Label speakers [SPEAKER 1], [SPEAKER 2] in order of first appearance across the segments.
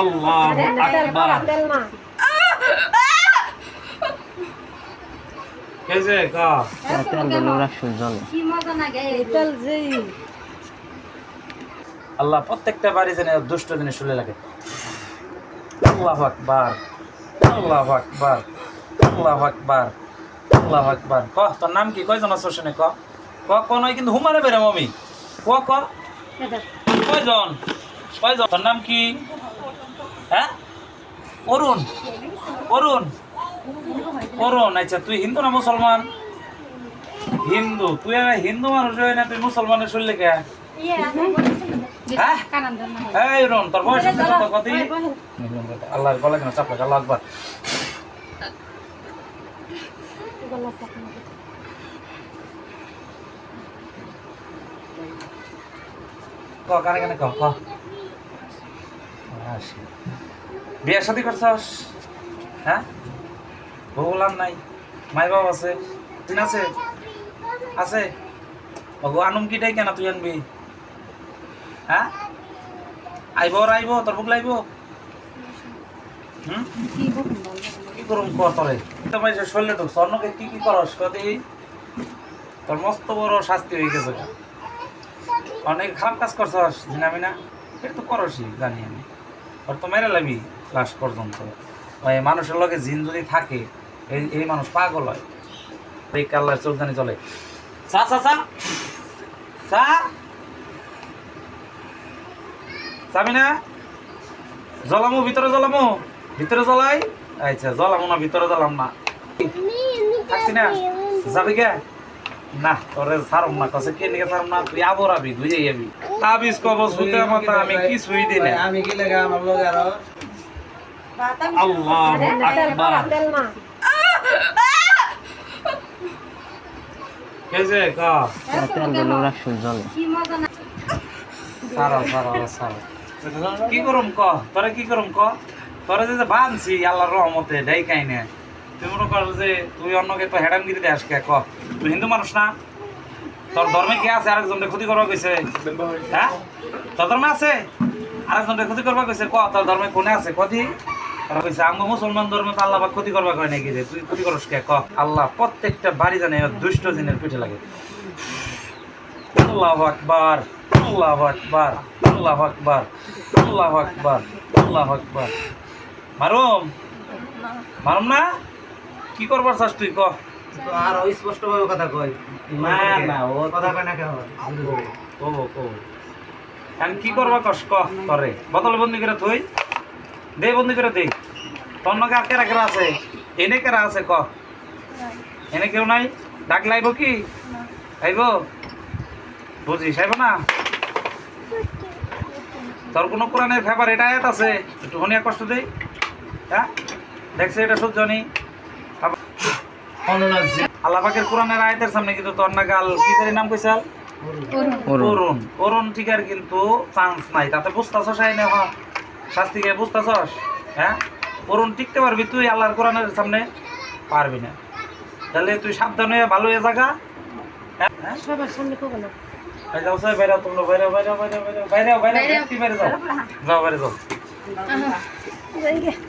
[SPEAKER 1] আল্লাহ
[SPEAKER 2] জলে
[SPEAKER 1] আল্লাহ প্রত্যেকটা বাড়ি যেন দুষ্ট জিনিস শুলে লাগে। আল্লাহ আকবার আল্লাহ আকবার আল্লাহ আকবার আল্লাহ আকবার। ক তোর নাম কি? কয়জন আছো শুনে ক? ক ক নয় কিন্তু হুমারে বেরে মমি। ক ক? কয়জন? কয়জন? তোর নাম কি? হ্যাঁ? অরুণ অরুণ অরুণ আচ্ছা তুই হিন্দু না মুসলমান? হিন্দু, তুই হিন্দু মানুষ হয়ে না, তুই মুসলমানের শুনলে কে? হ্যাঁ? কেন আল্লাহ আকবার ক কানে কানে ক। বিয়ে শাদি করছস? হ্যাঁ? বউলাম নাই মাই বাবা আছে দিন আছে? আছে? ওগো আনুম কিটাই কেন তুই আনবি? হ্যাঁ? আইব আর আইব, তোর বুক হুম? কি করুম ক তরে? তোমার যে শরীরে ঢুকছ, অন্যকে কি কি করস কদি তোর মস্ত বড় শাস্তি হয়ে গেছে। অনেক খারাপ কাজ করছস জিনামি না এটা তো করসই, জানি আমি। ওর তো মেরে লাবি। লাস্ট পর্যন্ত। ওই মানুষের লগে জিন যদি থাকে, এই এই মানুষ পাগল হয়। এই কাল্লার চোখদানি চলে। চা চা চা। চা। চাবি না। জ্বলামু, ভিতরে জ্বলামু। ভিতরে জ্বলাই। আচ্ছা জ্বলামু না, ভিতরে জ্বলাম না। থাকছি না। যাবি কে না, তোরে না। কসে কে নিকে না? তুই আবর আবি বুঝে যাবি তাবিজ কবজ হইতে মত আমি কি সুই দিই না।
[SPEAKER 3] আমি কি লাগে আমার লগে আরও
[SPEAKER 1] আল্লাহ আকবার। কেছে কা
[SPEAKER 2] তেল দিলে ওরা
[SPEAKER 1] সারা সারা সারা কি করুম ক? তোরে কি করুম ক? তোরে যে বানছি আল্লাহর রহমতে দেই কাই না তুই মনে কর যে তুই অন্যকে তো হেডাম গিরি দেশ কে? ক তুই হিন্দু মানুষ না? তোর ধর্মে কি আছে? আরেকজনকে ক্ষতি করবা কইছে। হ্যাঁ? তোর ধর্মে আছে? আরেকজনকে ক্ষতি করবা কইছে। ক? তোর ধর্মে কোনে আছে? ক্ষতি তারা কইছে আঙ্গ মুসলমান ধর্মে তো আল্লাহ ক্ষতি করবা কয় নাকি তুই ক্ষতি করস কে? ক। আল্লাহ প্রত্যেকটা বাড়ি জানে দুষ্ট জিনের পিঠে লাগে। আল্লাহ আকবার আল্লাহ আকবার আল্লাহ আকবার আল্লাহ আকবার আল্লাহ আকবার। মারুম? মারুম না? কি করবার চাস তুই? ক।
[SPEAKER 3] আর কথা কই।
[SPEAKER 1] না না ও
[SPEAKER 3] কথা কয় না কেন?
[SPEAKER 1] ও ও আমি কি করবা কস? ক করে। বোতল বন্দি করে তুই দে বন্দি করে দে। নকে আর কেরা কেরা আছে? এনে কেরা আছে ক? এনে কেউ নাই? ডাক লাইব কি? আইব বুঝিস আইব না? তোর কোনো কোরআনের ফেভার এটা আয়াত আছে? একটু হনিয়া কষ্ট দেই হ্যাঁ? দেখছে এটা সহ্য নি? আল্লাহ পাকের কোরআনের আয়াতের সামনে কিন্তু তোর না গাল কি জানি নাম কইছাল অরুণ। অরুণ। টিকার কিন্তু চান্স নাই তাতে বুঝতেছস আই না শাস্তি কে বুঝতেছস হ্যাঁ অরুণ টিকতে পারবি তুই আল্লাহর কোরআনের সামনে পারবি না তাহলে তুই সাবধান হয়ে ভালো হয়ে জাগা হ্যাঁ হ্যাঁ? এই যাও সবাই বাইরে তোমরা বাইরে বাইরে বাইরে বাইরে বাইরে বাইরে বাইরে যাও যাও বাইরে যাও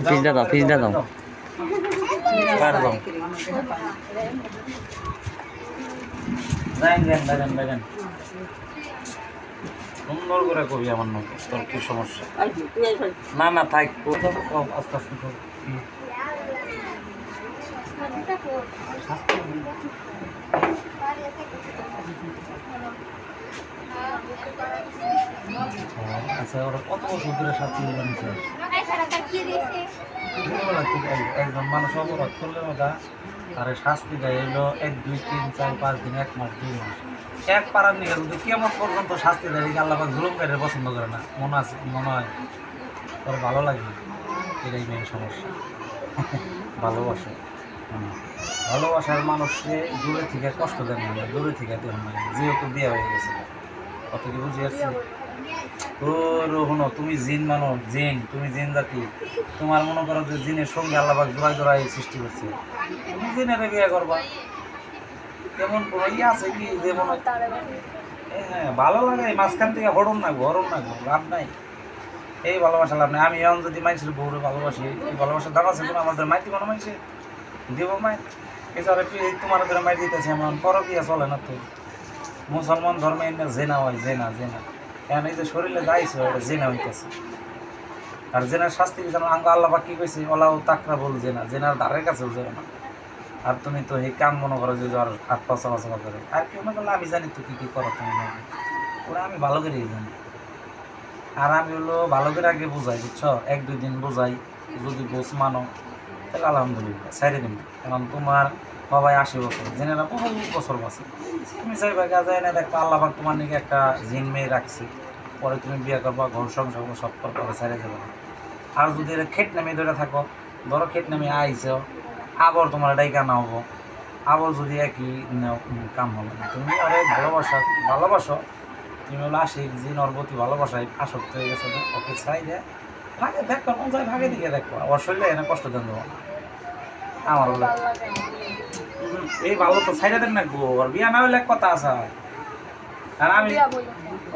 [SPEAKER 2] পিজা দাও পিজা দাও
[SPEAKER 1] বাইরে যাও যাই যান বাইরেন বাইরেন সুন্দর করে কবি আমার নাম তোর কি সমস্যা? না না থাক আস্তে আস্তে আচ্ছা ওরা কত বছর ধরে শাস্তি এই- একজন মানুষ অপরাধ করলে ওটা আর শাস্তি দেয় হইল এক, দুই, তিন, চার, পাঁচ দিন, এক মাস, দুই মাস। এক পাড়ার নিকে যদি কেমন পর্যন্ত শাস্তি দেয়, এই আল্লাহ জুলুমকারীরা পছন্দ করে না। মনে আছে, মনে হয়, তোর ভালো লাগে। এটাই মেন সমস্যা। ভালোবাসে। ভালোবাসার মানুষকে দূরে থেকে কষ্ট দেন না, দূরে থেকে দেন না। যেহেতু বিয়ে হয়ে গেছে কত কি বুঝি ও রোহনো, তুমি জিন মানো, জিন, তুমি জিন জাতি। তোমার মনে করো যে জিনের সঙ্গে আল্লাহ জোড়াই জোড়াই সৃষ্টি করছে। তুমি জিনের বিয়ে করবা। কেমন কোনো ইয়ে আছে কি যে হ্যাঁ ভালো লাগে মাঝখান থেকে হরণ না হরণ না লাভ নাই। এই ভালোবাসা লাভ নেই। আমি এখন যদি মানুষের বউরে ভালোবাসি, এই ভালোবাসার দাম আছে কোনো আমাদের মাইতি কোনো মানুষে? দিব মাই। এছাড়া তোমার ধরে মাই দিতেছে এমন? পরকিয়া চলে না তো। মুসলমান ধর্মে এনে জেনা হয়, জেনা জেনা। এখন এই যে শরীরে যাইছে ওটা জেনা হইতেছে। আর জেনার শাস্তি যেন আঙ্গ আল্লাহ কি কইছে? ওলাও তাকরা বল জেনা, জেনার দ্বারের কাছেও যাবে না। আর তুমি তো এই কাম মনে করো যে জ্বর, হাত পা চলাচলা করে। আর কেউ না করলে আমি জানি তো কি কি করো তুমি ওরা আমি ভালো করেই জানি। আর আমি হলো ভালো করে আগে বোঝাই, বুঝছ? এক, দুই দিন বোঝাই, যদি বোঝ মানো, তাহলে আলহামদুলিল্লাহ সাইডে দিন কারণ তোমার বাবাই আশি বছর। জেনেরা বহু বছর বাঁচে তুমি চাইবা গা যায় না দেখো আল্লাহ পাক তোমার নাকি একটা জিন মেয়ে রাখছে। পরে তুমি বিয়ে করবা, ঘর সংসার সব করবা সাইডে যাবে। না আর যদি এটা খেট নামে ধরে থাকো, ধরো খেট নামে আইছো, আবার তোমার এটাই কানা হব আবার যদি একই কাম হবে না। তুমি আরে ভালোবাসা, ভালোবাসো। তুমি হলো আশিক, জিন ওর প্রতি ভালোবাসায় আসক্ত হয়ে গেছে ওকে ছাই দেয় ভাগে দেখো যায় ভাগে দিকে দেখো। ওর এনে কষ্ট দেন দেবো আমার বলে এই ভালো তো ছাইড়ে দেন না গো আর বিয়া না হইলে কথা আছে। আর আমি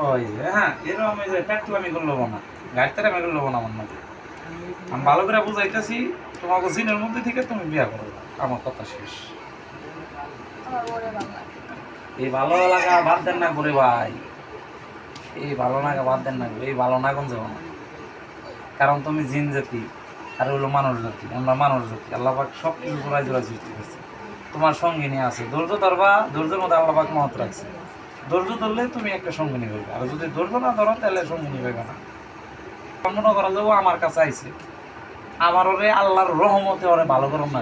[SPEAKER 1] ওই যে হ্যাঁ এরকম ওই যে পেট্রোল আমি করে নেব না। গাড়িতে আমি করে নেব না আমার মধ্যে আমি ভালো করে বুঝাইতেছি তোমাকে জিনের মধ্যে থেকে তুমি বিয়া করো। আমার কথা শেষ। এই ভালো লাগা বাদ দেন না করে ভাই। এই ভালো লাগা বাদ দেন না গো, এই ভালো না কোন যাব না। কারণ তুমি জিন জাতি আর হলো মানুষ জাতি আমরা মানুষ জাতি। আল্লাহ সব কিছু জোড়ায় জোড়ায় সৃষ্টি করছে। তোমার সঙ্গিনী আছে। ধৈর্য ধরবা, ধৈর্যের মধ্যে আল্লাহ পাক মহৎ রাখছে। ধৈর্য ধরলে তুমি একটা সঙ্গিনী পাবে আর যদি ধৈর্য না ধরো, তাহলে সঙ্গিনী পাবে না। মনে করা যাব আমার কাছে আইছে। আমার ওরে আল্লাহর রহমতে ওরে ভালো করম না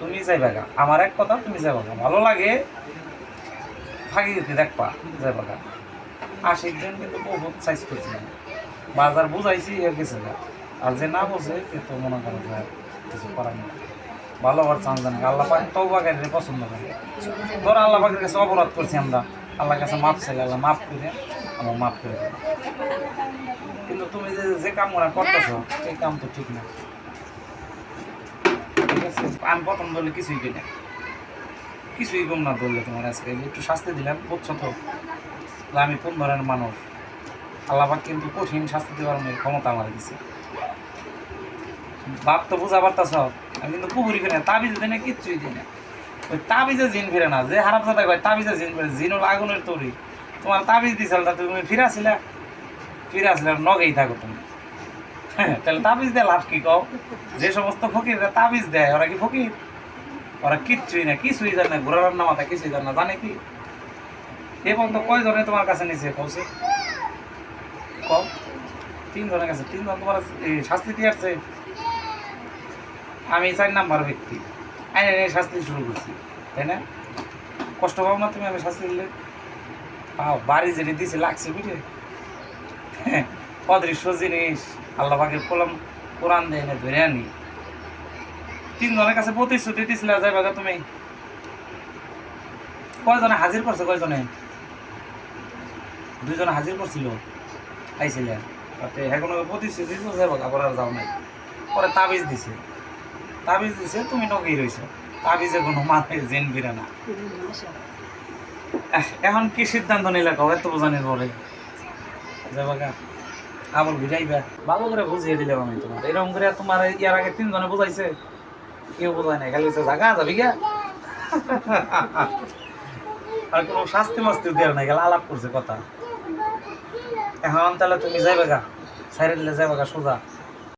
[SPEAKER 1] তুমি যাইবা গা। আমার এক কথা, তুমি যাইবা গা। ভালো লাগে ফাঁকি দিতে দেখবা, যাইবা গা। আশিক জন কিন্তু বহুত সাইজ করছে। বাজার বুঝাইছি এর গেছে আর যে না বোঝে কিন্তু মনে করো যে কিছু করার নেই। ভালো হওয়ার চান্স জানে আল্লাহ পাক তৌবাকারীরে পছন্দ করে। ধর আল্লাহ পাকের কাছে অপরাধ করছি আমরা, আল্লাহর কাছে মাপ চাইলে আল্লাহ মাফ করে, আমার মাফ করে দেবে কিন্তু তুমি যে যে কাম মনে করতেছো, এই কাম তো ঠিক না। ঠিক আছে, আমি প্রথম ধরলে কিছুই কিনা কিছুই কম না ধরলে তোমার আজকে। একটু শাস্তি দিলাম, বুঝছ তো? আমি কোন ধরনের মানুষ? আল্লাপাক কিন্তু কঠিন শাস্তি দেওয়ার ক্ষমতা আমার দিছে। বাপ তো বুঝা পারতাছ? আমি কিন্তু পুকুরি ফিরে তাবিজ দিই না কিচ্ছুই দিই না। ওই তাবিজে জিন ফিরে না যে হারাপ কথা কয় তাবিজে জিন ফিরে জিন হলো আগুনের তৈরি। তোমার তাবিজ দিছিল তা তুমি ফিরে আসিলা? ফিরে আসলে নগেই থাকো তুমি। হ্যাঁ, তাহলে তাবিজ দেয় লাভ কি কও? যে সমস্ত ফকিররা তাবিজ দেয় ওরা কি ফকির? ওরা কিচ্ছুই না কিছুই জানে না ঘোরার নামাতে কিছুই জানে না জানে কি? এ পর্যন্ত কয়জনে তোমার কাছে নিছে কৌছে কম তিনজনের কাছে তিনজন তোমার শাস্তি দিয়ে আসছে। আমি চার নাম্বার ব্যক্তি। আইনে নিয়ে শাস্তি শুরু করছি, তাই না? কষ্ট পাও না তুমি আমি শাস্তি দিলে? পাও, বাড়ি যেটি দিছে লাগছে বুঝে অদৃশ্য জিনিস, আল্লাহ পাকে কলম কোরআন দেয় না ধরে আনি। তিনজনের কাছে প্রতিশ্রুতি দিছিলে, যাই গা তুমি। কয়জনে হাজির করছে, কয়জনে? দুইজনে হাজির করছিল আইছিলেন তাতে এখনও প্রতিশ্রুতি দিছিল যাইবা গা আর যাও নাই। পরে তাবিজ দিছে। তাবিজ দিছে, তুমি নগেই রইছো। তাবিজে কোনো মানে জেন বিরে না। এখন কি সিদ্ধান্ত নিলে কবে এত বোঝানির পরে। যাবা গা। আবার বুঝাইবা ভালো করে বুঝিয়ে দিলাম আমি তোমার। এরকম করে তোমার ইয়ার আগে তিনজনে বুঝাইছে। কেউ বোঝায় নাই। খালি জাগা, যাবি গা। আর কোনো শাস্তি মাস্তি দেওয়ার নাই। গেলে আলাপ করছে কথা। এখন তাহলে তুমি যাইবে গা। সাইরে দিলে যাইবে গা সোজা।